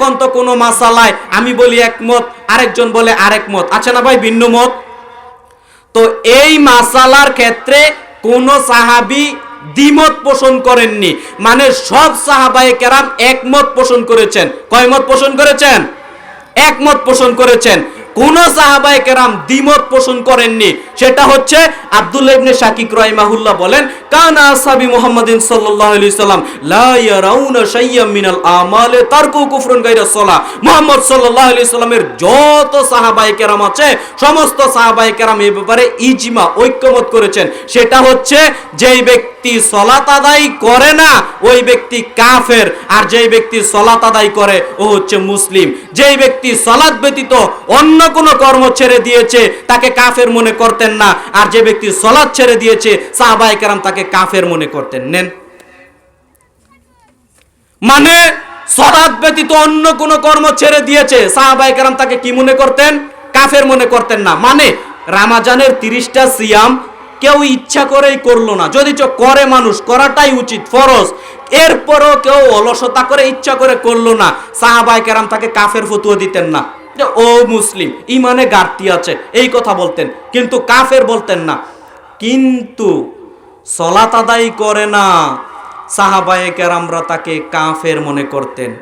এখন তো কোনো মাসালায় আমি বলি একমত আরেকজন বলে আরেক মত। আছে না ভাই, ভিন্ন মত? তো এই মাসালার ক্ষেত্রে কোন সাহাবি দ্বিমত পোষণ করেননি। মানে সব সাহাবায়ে কেরাম একমত পোষণ করেছেন। কয় মত পোষণ করেছেন? একমত পোষণ করেছেন। কোন সাহাবায়ে কেরাম দ্বিমত পোষণ করেননি। সেটা হচ্ছে আব্দুল্লাহ ইবনে শাকিক রাহিমাহুল্লাহ বলেন, কানা আসহাবি মুহাম্মাদিন সাল্লাল্লাহু আলাইহি সাল্লাম লা ইয়ারাউনা শাইয়্যাম মিনাল আমালে তারকু কুফরুন গায়রা সালাহ মুহাম্মদ সাল্লাল্লাহু আলাইহি সাল্লামের যত সাহাবায়ে কেরাম আছে, সমস্ত সাহাবায়ে কেরাম এই ব্যাপারে ইজমা, ঐক্যমত করেছেন। সেটা হচ্ছে, যেই ব্যক্তি সলাত আদায় করে না, ওই ব্যক্তি কাফের। আর যেই ব্যক্তি সলাত আদায় করে, ও হচ্ছে মুসলিম। যেই ব্যক্তি সলাৎ ব্যতীত অন্য কোনো কর্ম ছেড়ে দিয়েছে, তাকে কাফের মনে করতেন না। আর যে ব্যক্তি সলাৎ ছেড়ে দিয়েছে, সাহাবায়ে কেরাম তাকে কাফের মনে করতেন। নেন। মানে সলাৎ ব্যতীত অন্য কোনো কর্ম ছেড়ে দিয়েছে, সাহাবায়ে কেরাম তাকে কি মনে করতেন? কাফের মনে করতেন না। মানে রামাজানের তিরিশটা সিয়াম কেউ ইচ্ছা করেই করল না। যদি করে মানুষ, করাটাই উচিত, ফরজ। এরপরও কেউ অলসতা করে ইচ্ছা করে করল না। সাহাবায়ে কেরাম তাকে কাফের ফতুয়া দিতেন না। যে, ও মুসলিম ইমানে ঘাটতি আছে, এই কথা বলতেন। কিন্তু কাফের বলতেন না। কিন্তু সলাত আদায় করে না। সাহাবায়ে কেরামরা তাকে কাফের মনে করতেন।